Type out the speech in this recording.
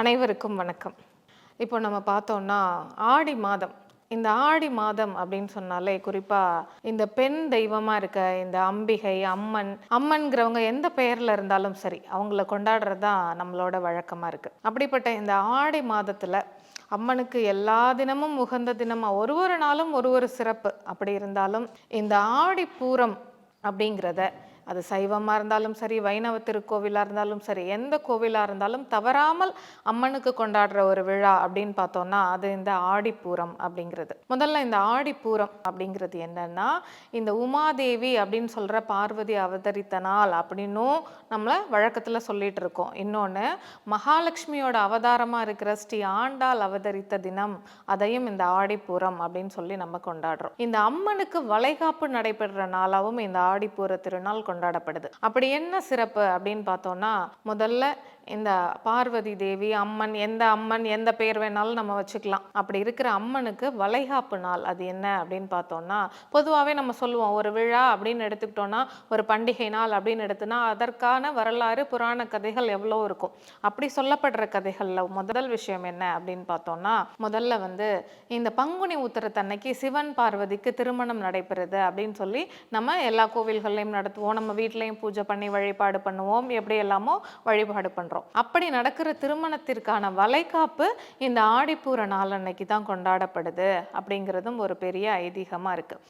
அனைவருக்கும் வணக்கம். இப்போ நம்ம பார்த்தோம்னா ஆடி மாதம். இந்த ஆடி மாதம் அப்படின்னு சொன்னாலே குறிப்பாக இந்த பெண் தெய்வமாக இருக்க இந்த அம்பிகை அம்மன் அம்மன்கிறவங்க எந்த பெயரில் இருந்தாலும் சரி அவங்கள கொண்டாடுறது தான் நம்மளோட வழக்கமாக இருக்குது அப்படிப்பட்ட இந்த ஆடி மாதத்தில் அம்மனுக்கு எல்லா தினமும் உகந்த தினமாக ஒரு ஒரு நாளும் ஒரு ஒரு சிறப்பு. அப்படி இருந்தாலும் இந்த ஆடி பூரம் அப்படிங்கிறத அது சைவமாக இருந்தாலும் சரி வைணவ திருக்கோவிலாக இருந்தாலும் சரி எந்த கோவிலாக இருந்தாலும் தவறாமல் அம்மனுக்கு கொண்டாடுற ஒரு விழா அப்படின்னு பார்த்தோம்னா அது இந்த ஆடிப்பூரம் அப்படிங்கிறது. முதல்ல இந்த ஆடிப்பூரம் அப்படிங்கிறது என்னன்னா இந்த உமாதேவி அப்படின்னு சொல்கிற பார்வதி அவதரித்த நாள் அப்படின்னும் நம்மளை வழக்கத்தில் சொல்லிட்டு இருக்கோம். இன்னொன்று மகாலட்சுமியோட அவதாரமாக இருக்கிற ஸ்ரீ ஆண்டாள் அவதரித்த தினம் அதையும் இந்த ஆடிப்பூரம் அப்படின்னு சொல்லி நம்ம கொண்டாடுறோம். இந்த அம்மனுக்கு வளைகாப்பு நடைபெறுற நாளாகவும் இந்த ஆடிப்பூர திருநாள் கொண்டாடப்படுது. அப்படி என்ன சிறப்பு அப்படின்னு பார்த்தோம்னா முதல்ல இந்த பார்வதி தேவி அம்மன் எந்த அம்மன் எந்த பேர் வேணாலும் நம்ம வச்சுக்கலாம். அப்படி இருக்கிற அம்மனுக்கு வளைகாப்பு நாள் அது என்ன அப்படின்னு பார்த்தோம்னா பொதுவாகவே நம்ம சொல்லுவோம் ஒரு விழா அப்படின்னு எடுத்துக்கிட்டோன்னா ஒரு பண்டிகை நாள் அப்படின்னு எடுத்துனா அதற்கான வரலாறு புராண கதைகள் எவ்வளோ இருக்கும். அப்படி சொல்லப்படுற கதைகளில் முதல் விஷயம் என்ன அப்படின்னு பார்த்தோம்னா முதல்ல வந்து இந்த பங்குனி உத்தரத்தன்னைக்கு சிவன் பார்வதிக்கு திருமணம் நடைபெறுது அப்படின்னு சொல்லி நம்ம எல்லா கோவில்கள்லையும் நடத்துவோம். நம்ம வீட்லேயும் பூஜை பண்ணி வழிபாடு பண்ணுவோம். எப்படி எல்லாமோ வழிபாடு பண்ணுறோம் அப்படி நடக்கிற திருமணத்திற்கான வளைகாப்பு இந்த ஆடிப்பூர நாள் அன்னைக்கு தான் கொண்டாடப்படுது அப்படிங்கிறதும் ஒரு பெரிய ஐதீகமாக இருக்குது